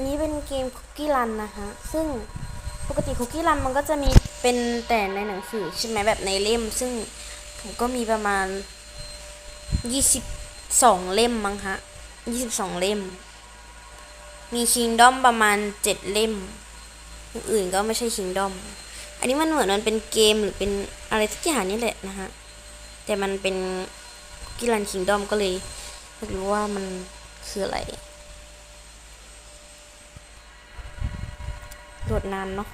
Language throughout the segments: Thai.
นนี้เป็นเกมคุกกี้รันนะคะ ซึ่งปกติคุกกี้รันมันก็จะมีเป็นแต่ในหนังสือใช่ไหมแบบในเล่ม ซึ่งผมก็มีประมาณ22เล่มมั้งฮะ22เล่ม มีคิงดอมประมาณ7เล่มอย่างอื่นก็ไม่ใช่คิงดอม อันนี้มันเหมือนมันเป็นเกมหรือเป็นอะไรสักอย่างนี่แหละนะฮะ แต่มันเป็นคุกกี้รันคิงดอมก็เลยไม่รู้ว่ามันคืออะไร โหลดนานเนาะ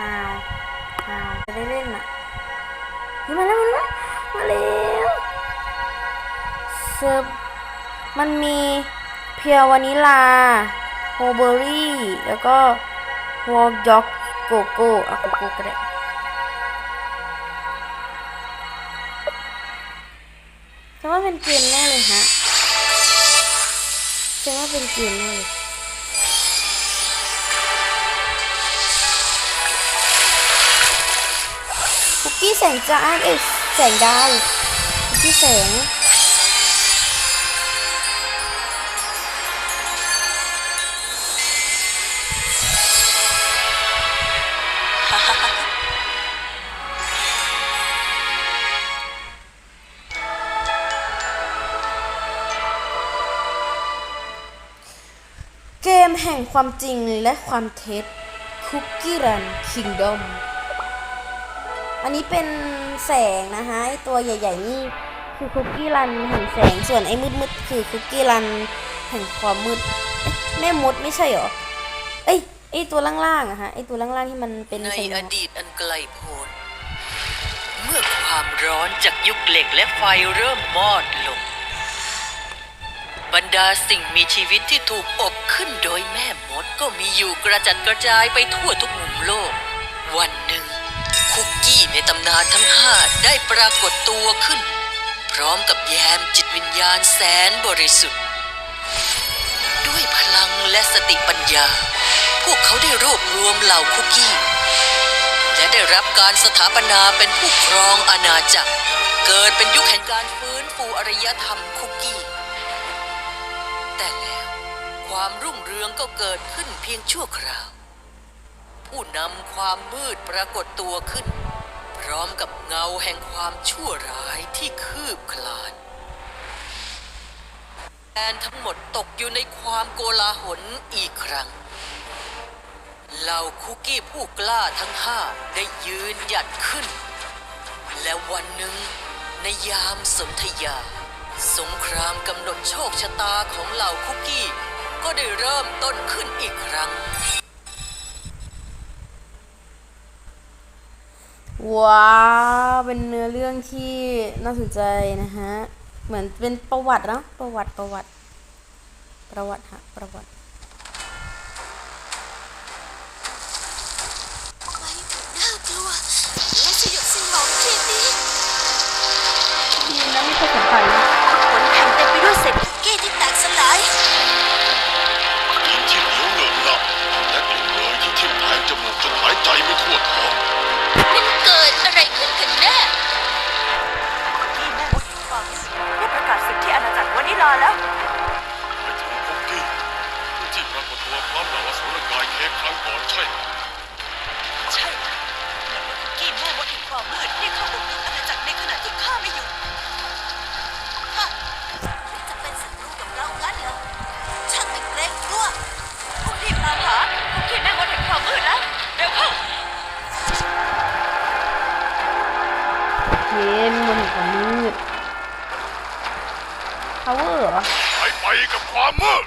อ้าวอ้าวจะได้เล่นอะเฮ้ยมาแล้วมันมามาแล้วเซิร์ฟมันมีเพียววานิลาโฮเบอรี่ แล้วก็วอลจ็อกโกโก้อะโกโก้ก็ได้ฉันว่าเป็นเกมแน่เลยฮะ จะนว่าเป็นเกมแน่เลยคุกกี้แสงจ้าเอ้ยแสงดาวคุกกี้แสง ห่งความจริงและความเท็จ Cookie Run Kingdom อันนี้เป็นแสงนะคะไอตัวใหญ่ ๆ นี่คือคุกกี้รันแห่งแสงส่วนไอ้มืดๆคือคุกกี้รันแห่งความมืดเอ๊ะแม่มดไม่ใช่เหรอเอ้ยไอตัวล่างๆอะฮะไอตัวล่างๆที่มันเป็นในไฟอดีตอันไกลโพ้นเมื่อความร้อนจากยุคเหล็กและไฟเริ่มมอดลง บรรดาสิ่งมีชีวิตที่ถูกอบขึ้นโดยแม่มดก็มีอยู่กระจัดกระจายไปทั่วทุกมุมโลก วันหนึ่ง คุกกี้ในตำนานทั้งห้าได้ปรากฏตัวขึ้น พร้อมกับแยมจิตวิญญาณแสนบริสุทธิ์ ด้วยพลังและสติปัญญา พวกเขาได้รวบรวมเหล่าคุกกี้ และได้รับการสถาปนาเป็นผู้ครองอาณาจักร เกิดเป็นยุคแห่งการฟื้นฟูอารยธรรมคุกกี้ ความรุ่งเรืองก็เกิดขึ้นเพียงชั่วคราว ผู้นำความมืดปรากฏตัวขึ้น พร้อมกับเงาแห่งความชั่วร้ายที่คืบคลานแอนทั้งหมดตกอยู่ในความโกลาหลอีกครั้ง เหล่าคุกกี้ผู้กล้าทั้งห้าได้ยืนหยัดขึ้น และวันหนึ่งในยามสนธยา สงครามกำหนดโชคชะตาของเหล่าคุกกี้ ก็ได้เริ่มต้นขึ้นอีกครั้ง ว้าวเป็นเนื้อเรื่องที่น่าสนใจนะฮะ เหมือนเป็นประวัตินะประวัติประวัติ ประวัติฮะประวัติ จมูกจนหายใจไม่ทั่วท้องมันเกิดอะไรขึ้นกันแน่ที่แม่มดอยู่ฝั่งได้ประกาศสิทธิอาณาจักรวานิลาแล้ว ความมืด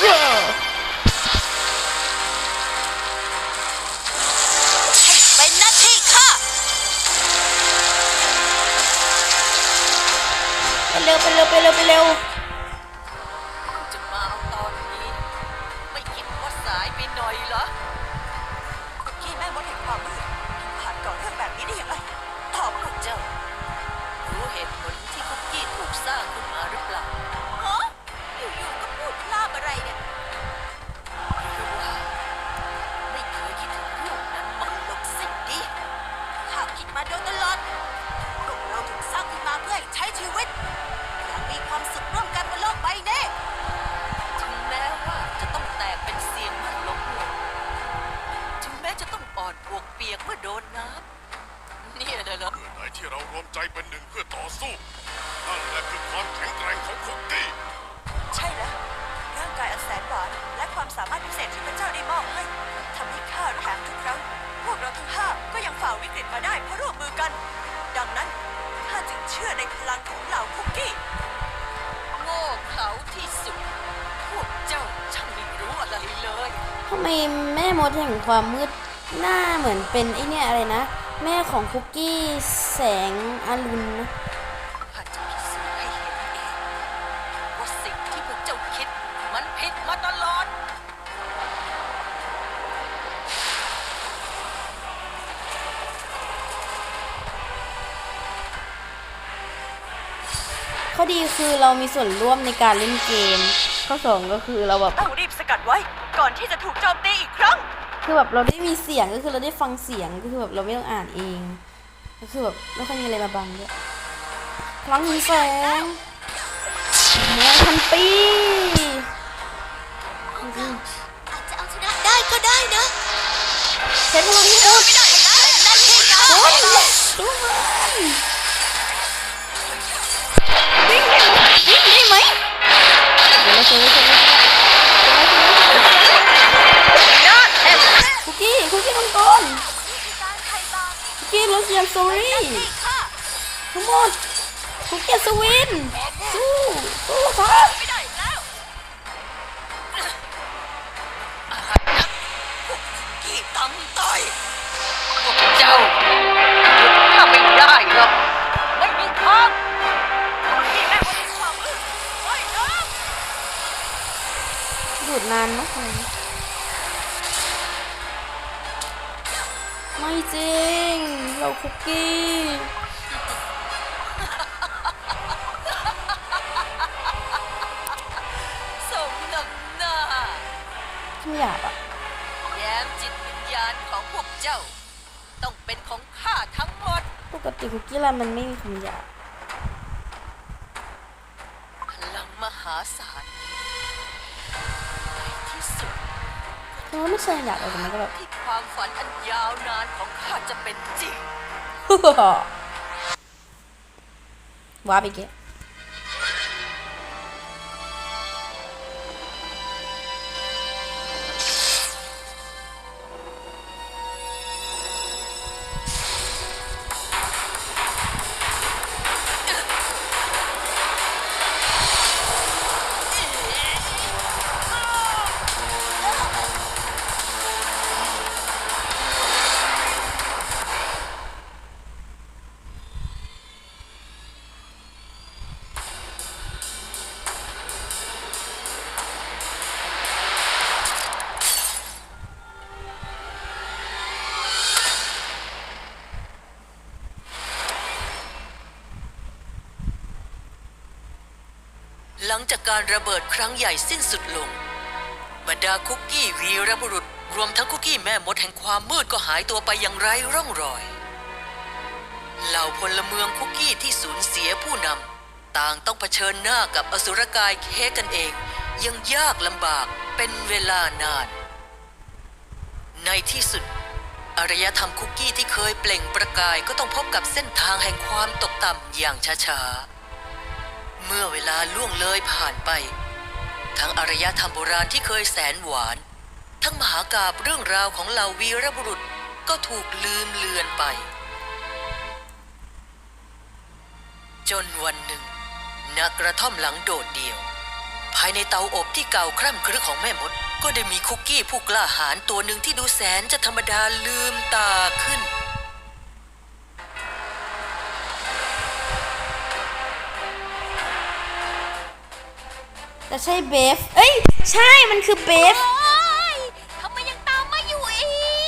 เยอะให้เป็นหน้าที่ข้าไปเร็วไปเร็วไปเร็วไปเร็ว กัน ดังนั้นข้าจึงเชื่อในพลังของเหล่าคุกกี้ โง่เขลาที่สุด พวกเจ้าช่างไม่รู้อะไรเลย ทำไมแม่มดแห่งความมืดหน้าเหมือนเป็นไอเนี่ยอะไรนะ แม่ของคุกกี้แสงอรุณนะ ดีคือเรามีส่วนร่วมในการเล่นเกม ข้อสองก็คือเราแบบต้องรีบสกัดไว้ ก่อนที่จะถูกโจมตีอีกครั้ง คือแบบเราได้มีเสียงก็คือเราได้ฟังเสียงก็คือแบบเราไม่ต้องอ่านเอง ก็คือแบบไม่ค่อยมีอะไรมาบังด้วยพลังหินแสงแมวพันปีอาจจะเอาชนะได้ก็ได้นะใช้พลังที่สุดนั่ เดี๋ยวเราเจอเจอเจอคุกกี้คุกกี้มังกรกงคุกกี้รสยำสตรอเบอรี่ทั้งหมดคุกกี้สวินสู้สู้ครับไม่ได้อีกแล้วกี่ตำต้อยพวกเจ้า ดูดนานเนอะคนนี้ไม่จริง เราคุกกี้สมน้ำหน้าไม่อยากอะแย้มจิตวิญญาณของพวกเจ้า ต้องเป็นของข้าทั้งหมด ปกติคุกกี้รันมันไม่มีคำหยาบพลังมหาศาล เพราะว่าไม่ใช่หยาบหรอกแต่มันก็แบบที่ความฝันอันยาวนานของข้าจะเป็นจริงว้าไปเก หลังจากการระเบิดครั้งใหญ่สิ้นสุดลง บรรดาคุกกี้วีรบุรุษ รวมทั้งคุกกี้แม่มดแห่งความมืดก็หายตัวไปอย่างไร้ร่องรอย เหล่าพลเมืองคุกกี้ที่สูญเสียผู้นำต่างต้องเผชิญหน้ากับอสุรกายเค้กกันเอง ยังยากลำบากเป็นเวลานาน ในที่สุดอารยธรรมคุกกี้ที่เคยเปล่งประกายก็ต้องพบกับเส้นทางแห่งความตกต่ำอย่างช้าๆ เมื่อเวลาล่วงเลยผ่านไป ทั้งอารยธรรมโบราณที่เคยแสนหวาน ทั้งมหากาบเรื่องราวของเหล่าวีรบุรุษก็ถูกลืมเลือนไป จนวันหนึ่งณกระท่อมหลังโดดเดี่ยว ภายในเตาอบที่เก่าคร่ำครึของแม่มด ก็ได้มีคุกกี้ผู้กล้าหาญตัวหนึ่งที่ดูแสนจะธรรมดาลืมตาขึ้น แต่ใช่เบฟ เอ้ย ใช่มันคือเบฟโอ้ยทำไมยังตามมาอยู่อี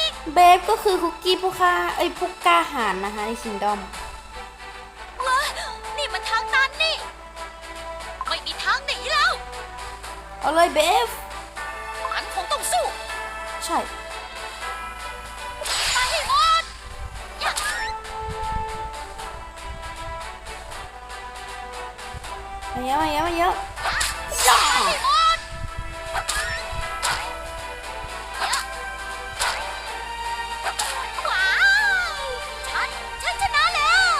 ก เบฟก็คือคุกกี้ผู้ฆ่าเอ้ยผู้กล้าหาญนะคะในคิงดอม ว้านี่มันทางตันนี่ ไม่มีทางหนีแล้ว เอาเลยเบฟ มันคงต้องสู้ใช่ ไปให้หมดยะมาเยอะมาเยอะมาเยอะให้หมด ว้าวฉันชนะแล้ว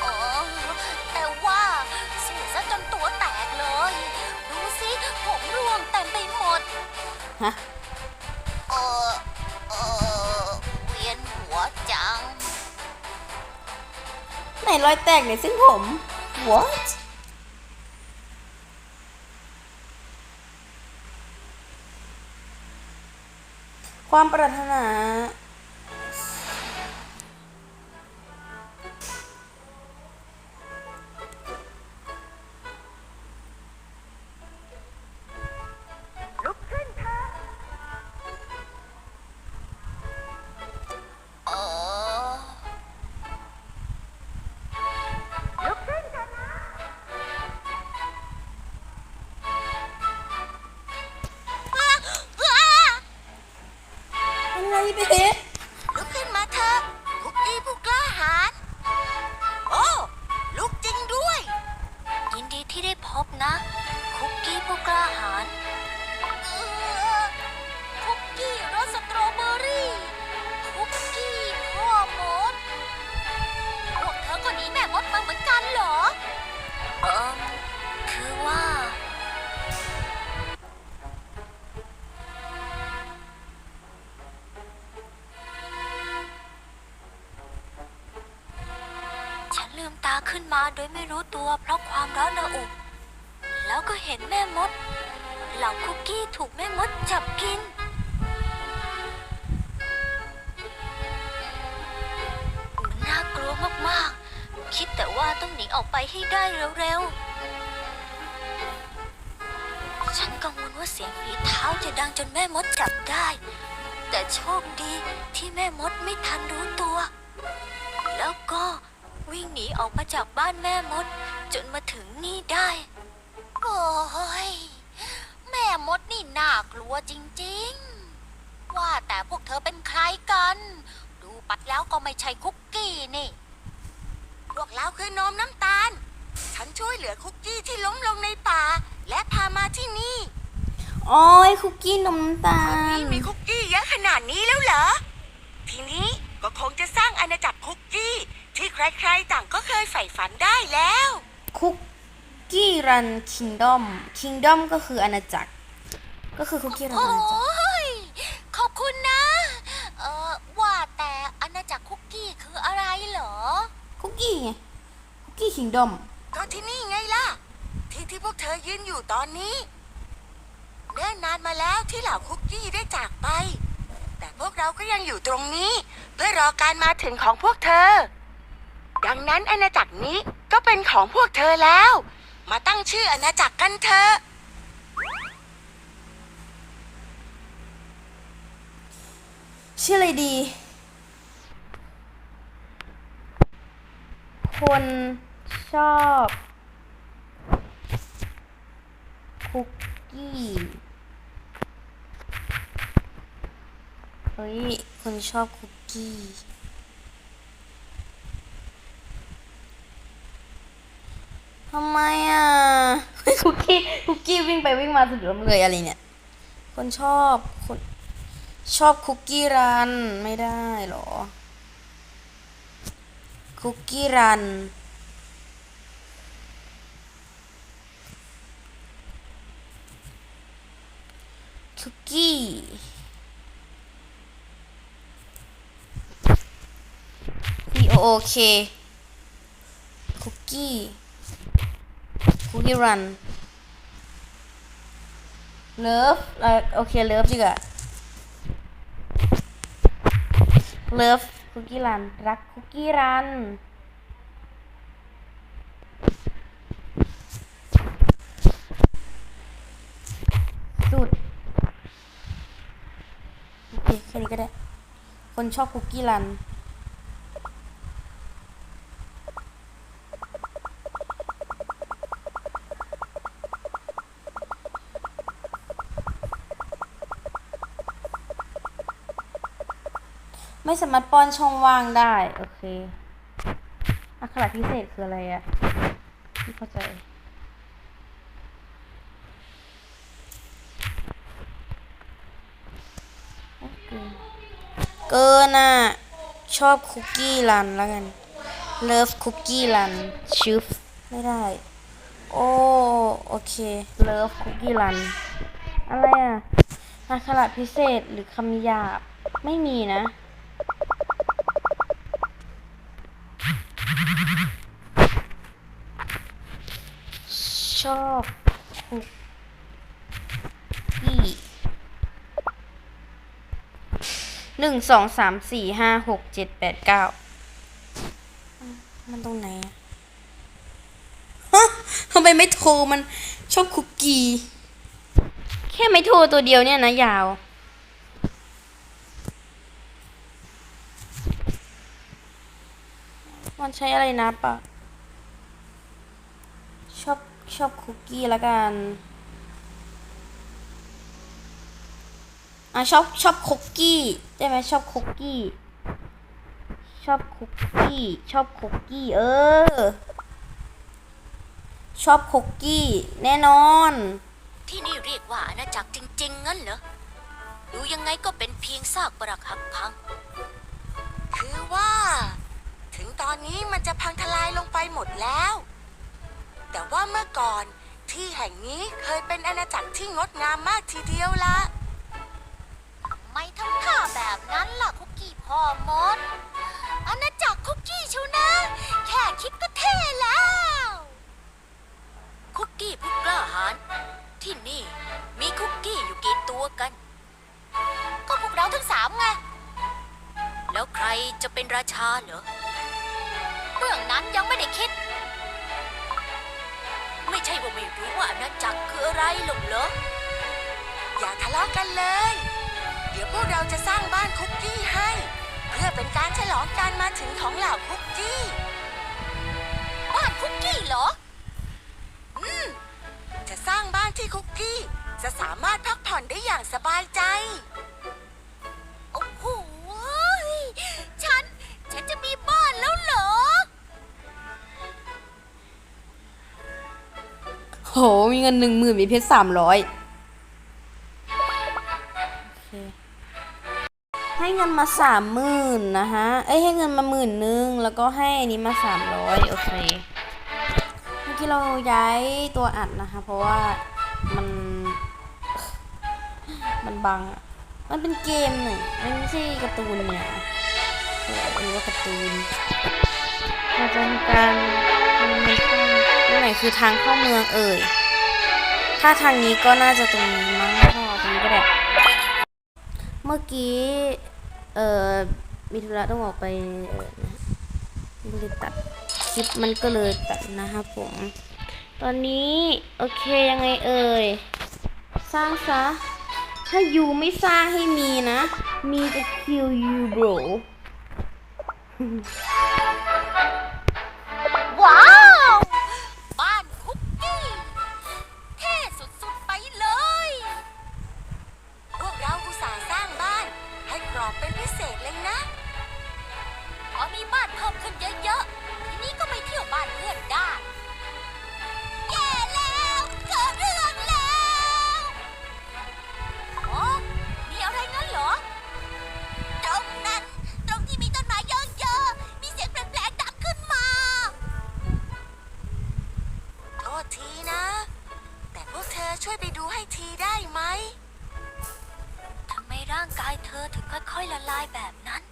โอ้แต่ว่าเสียจนตัวแตกเลย ดูสิ ผมร่วงเต็ไปหมด ฮะ เออเออเวียนหัวจังไนรอยแตกในเส้นผม หัว ความปรารถนา เหล่าคุกกี้ถูกแม่มดจับกิน มันน่ากลัวมากๆ คิดแต่ว่าต้องหนีออกไปให้ได้เร็วๆ ฉันกังวลว่าเสียงฝีเท้าจะดังจนแม่มดจับได้ แต่โชคดีที่แม่มดไม่ทันรู้ตัว แล้วก็วิ่งหนีออกมาจากบ้านแม่มด จนมาถึงนี่ได้ โอ้ย ม่มดนี่น่ากลัวจริงๆ ว่าแต่พวกเธอเป็นใครกัน ดูปัดแล้วก็ไม่ใช่คุกกี้นี่ พวกเราคือนมน้ำตาล ฉันช่วยเหลือคุกกี้ที่ล้มลงในป่า และพามาที่นี่อ๋อไอ้คุกกี้นมน้ำตาล นี่มีคุกกี้เยอะขนาดนี้แล้วเหรอ ทีนี้ก็คงจะสร้างอาณาจักรคุกกี้ ที่ใครๆต่างก็เคยใฝ่ฝันได้แล้ว คุกกี้รันคิงดอมคิงดอมก็คืออาณาจักร ก็คือคุกกี้รันโอ้อาณาจักรยขอบคุณนะ เออว่าแต่อาณาจักรคุกกี้คืออะไรเหรอ คุกกี้ไงคุกกี้คิงดอมก็ที่นี่ไงล่ะ ที่ที่พวกเธอยืนอยู่ตอนนี้เนิ่นนานมาแล้วที่เหล่าคุกกี้ได้จากไป แต่พวกเราก็ยังอยู่ตรงนี้ เพื่อรอการมาถึงของพวกเธอ ดังนั้นอาณาจักรนี้ก็เป็นของพวกเธอแล้ว มาตั้งชื่ออาณาจักรกันเถอะ ชื่ออะไรดี คนชอบคุกกี้เฮ้ย คนชอบคุกกี้ทำไมอะเฮ้ยคุกกี้คุกกี้วิ่งไปวิ่งมาสุดล้มเลยอะไรเนี่ย คนชอบคน ชอบคุกกี้รันไม่ได้หรอ คุกกี้รัน คุกกี้ C O O K คุกกี้ คุกกี้รัน เลิฟโอเค เลิฟดีกว่า เลิฟคุกกี้รัน รักคุกกี้รัน สุด โอเค แค่นี้ก็ได้ คนชอบคุกกี้รัน ไม่สามารถป้อนช่องว่างได้ โอเค อักขระพิเศษคืออะไรอะไม่เข้าใจโอเคเกินอะ ชอบคุกกี้รันแล้วกัน เลิฟคุกกี้รันชิฟไม่ได้ โอ้โอเคเลิฟคุกกี้รันอะไรอะอักขระพิเศษหรือคำหยาบไม่มีนะ ชอบคุกกี้หนึ่งสองสามสี่ห้าหกเจ็ดแปดเก้ามันตรงไหนอะฮะทำไมไม่โทรมันชอบคุกกี้ แค่ไม่โทรตัวเดียวเนี่ยนะยาว มัน ใช้อะไรนับอะชอบชอบคุกกี้ละกันอะชอบชอบคุกกี้ได้ไหมชอบคุกกี้ ชอบคุกกี้ ชอบคุกกี้เออ ชอบคุกกี้ แน่นอน ที่นี่เรียกว่าอาณาจักรจริง ๆ งั้นเหรอดูยังไงก็เป็นเพียงซากปรักหักพัง คือว่า ตอนนี้มันจะพังทลายลงไปหมดแล้ว แต่ว่าเมื่อก่อนที่แห่งนี้เคยเป็นอาณาจักรที่งดงามมากทีเดียวละ ไม่ทำท่าแบบนั้นล่ะคุกกี้พ่อมดอาณาจักรคุกกี้ชูนะ แค่คิดก็เท่แล้ว คุกกี้ผู้กล้าหาญที่นี่มีคุกกี้อยู่กี่ตัวกัน ก็พวกเราทั้งสามไง แล้วใครจะเป็นราชาเหรอเรื่องนั้นยังไม่ได้คิด ไม่ใช่ว่าไม่รู้ว่าอาณาจักรคืออะไรหรอกเหรอ อย่าทะเลาะกันเลย เดี๋ยวพวกเราจะสร้างบ้านคุกกี้ให้ เพื่อเป็นการฉลองการมาถึงของเหล่าคุกกี้ บ้านคุกกี้เหรอ อืม จะสร้างบ้านที่คุกกี้ จะสามารถพักผ่อนได้อย่างสบายใจ เงินหนึ่งหมื่นมีเพชรสามร้อยให้เงินมาสามหมื่นนะฮะ เอ้ยให้เงินมาหมื่นนึง แล้วก็ให้อันนี้มาสามร้อยโอเค เมื่อกี้เราย้ายตัวอัดนะคะ เพราะว่ามัน มันบังอะมันเป็นเกมหน่อยมันไม่ใช่การ์ตูนเนี่ยเอออันนี้ว่าการ์ตูนเราจะทำการทำในช่องตรงไหนคือทางเข้าเมืองเอ่ย ถ้าทางนี้ก็น่าจะตรงนี้มั้งพ่อตรงนี้ก็ได้ เมื่อกี้ เอ่อมีธุระต้องออกไปเออนะมันเลยตัดคลิปมันก็เลยตัดนะครับผม ตอนนี้ โอเคยังไงเอ่ย สร้างซะ ถ้ายูไม่สร้างให้มีนะ มีจะ kill you bro อถึงค่อยๆละลายแบบนั้น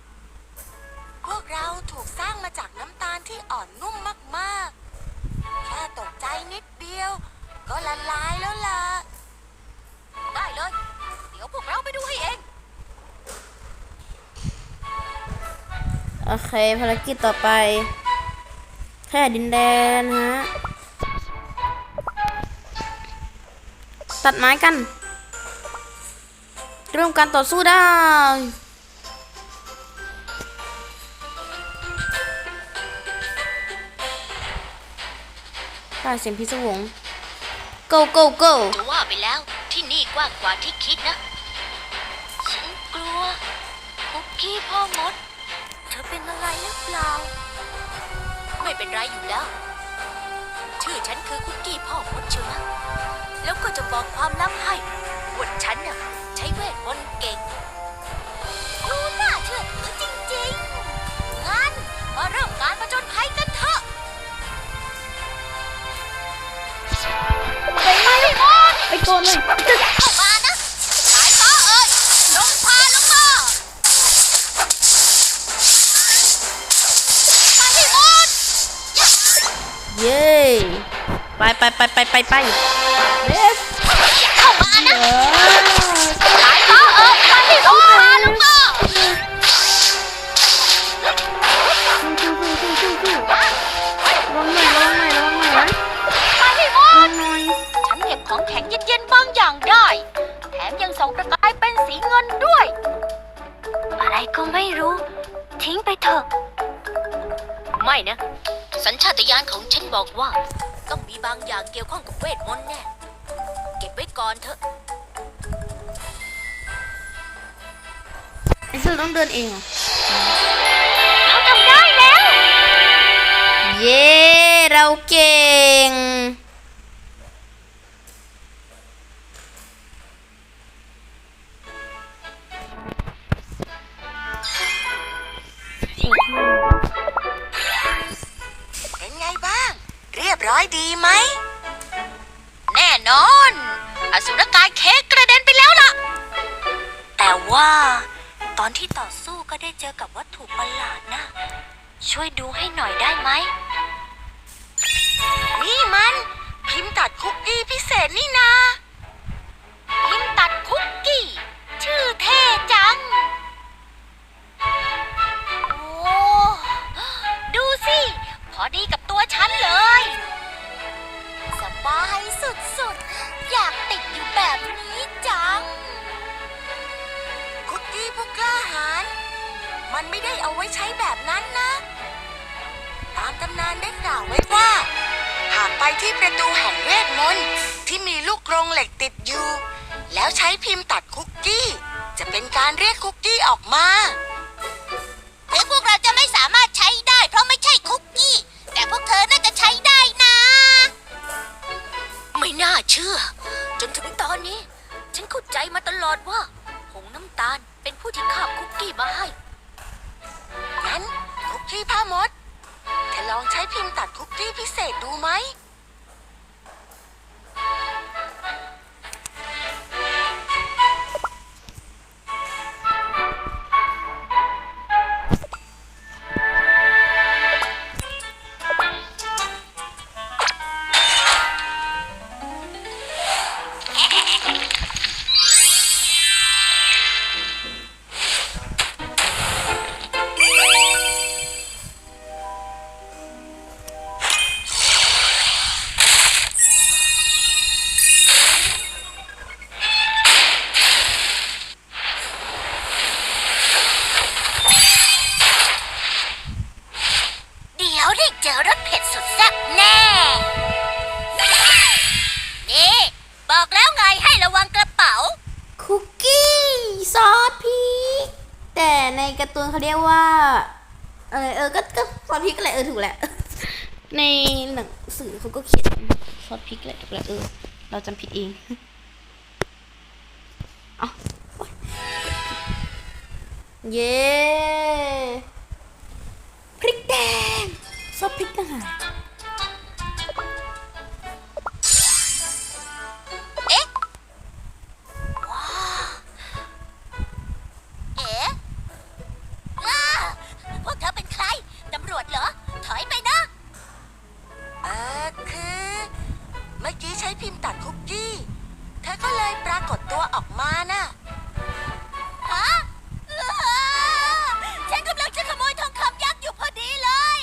พวกเราถูกสร้างมาจากน้ำตาลที่อ่อนนุ่มมากๆ แค่ตกใจนิดเดียว ก็ละลายแล้วล่ะ ได้เลย เดี๋ยวพวกเราไปดูให้เอง โอเคภารกิจต่อไป แค่ดินแดนฮะ ตัดไม้กัน เริ่มการต่อสู้ได้ป่าเสียงพิศวง go go go จะว่าไปแล้วที่นี่กว้างกว่าที่คิดนะ ฉันกลัว คุกกี้พ่อมด เธอเป็นอะไรหรือเปล่า ไม่เป็นไรอยู่แล้ว ชื่อฉันคือคุกกี้ ไปไปไปไปไปไปเบสเข้ามานะเออสายฟ้าเออมาที่พ่อมาลูกพ่อลงหน่อยลงหน่อยลงหน่อยนะมาที่พ่อลงหน่อยฉันเก็บของแข็งเย็นๆบางอย่างได้ แถมยังส่องประกายเป็นสีเงินด้วย อะไรก็ไม่รู้ ทิ้งไปเถอะ ไม่นะ สัญชาตญาณของฉันบอกว่า ต้องมีบางอย่างเกี่ยวข้องกับเวทมนต์แน่ เก็บไว้ก่อนเถอะ ไอ้เสื้อต้องเดินเองเหรอเราทำได้แล้ว เย้ เราเก่ง ร้อยดีไหม แน่นอน อสุรกายเค้กกระเด็นไปแล้วล่ะ แต่ว่า ตอนที่ต่อสู้ก็ได้เจอกับวัตถุประหลาดนะ ช่วยดูให้หน่อยได้ไหม นี่มัน พิมพ์ตัดคุกกี้พิเศษนี่นา ตูนเขาเรียกว่าเออเออก็ก็ซอสพริกอะไรเออถูกแหละ ในหนังสือเขาก็เขียนซอสพริกแหละถูกแล้วเออ เราจำผิดเองเอาโอ๊ยเย้พริกแดงซอสพริกต่างหาก พิมพ์ตัดคุกกี้ เธอก็เลยปรากฏตัวออกมาน่ะฮะอ้าฉันกำลังจะขโมยทองคำยักษ์อยู่พอดีเลย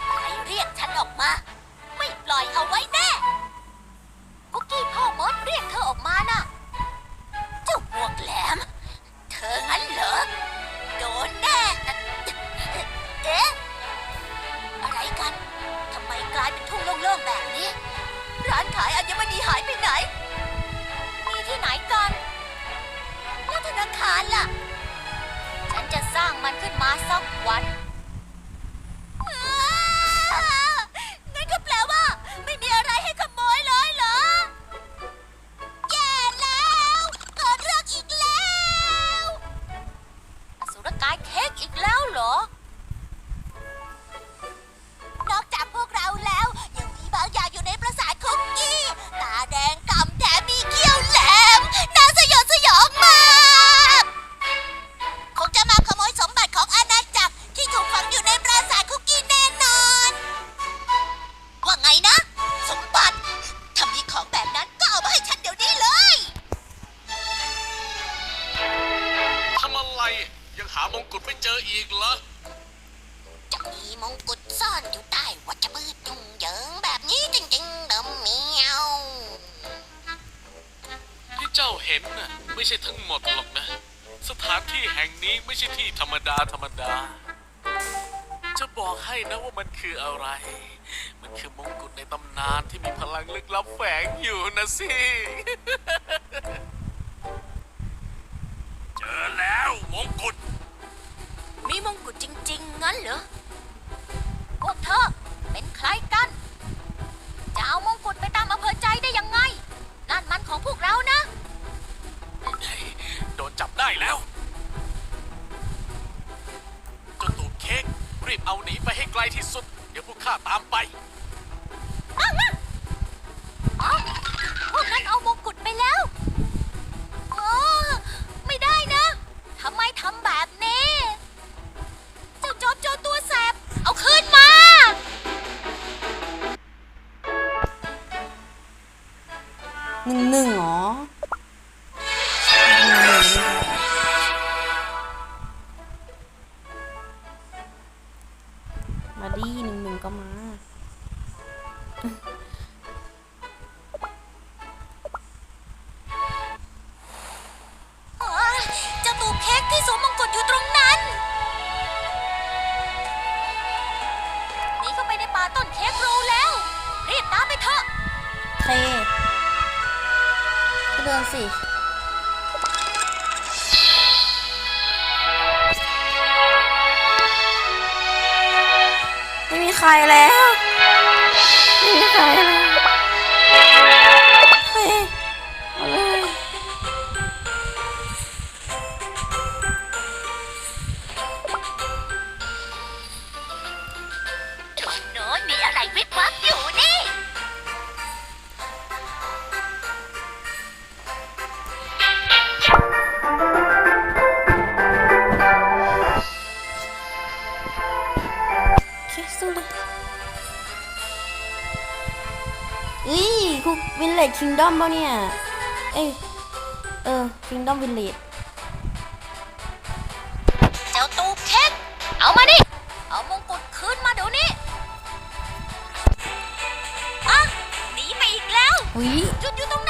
ใครเรียกฉันออกมา ไม่ปล่อยเอาไว้แน่ ช่ทั้งหมดหรอกนะ สถานที่แห่งนี้ไม่ใช่ที่ธรรมดาธรรมดา จะบอกให้นะว่ามันคืออะไร มันคือมงกุฎในตำนานที่มีพลังลึกลับแฝงอยู่นะสิ เจอแล้วมงกุฎมีมงกุฎจริง ๆ งั้นเหรอ เอาหนีไปให้ไกลที่สุด เดี๋ยวพวกข้าตามไปอ้าวอ้าวพวกนั้นเอามงกุฎไปแล้ว กินสิไม่มีใครแล้ว ไม่มีใครแล้ว คิงดอมป่ะเนี่ย เอ้ย เออคิงดอมวิลเลจเจ้าตูบเค้กเอามาดิ เอามงกุฎคืนมาเดี๋ยวนี้อะหนีไปอีกแล้วหุยหยุดอยู่ตรงนั้นนะเรียกหนึ่งหนึ่งเหรอ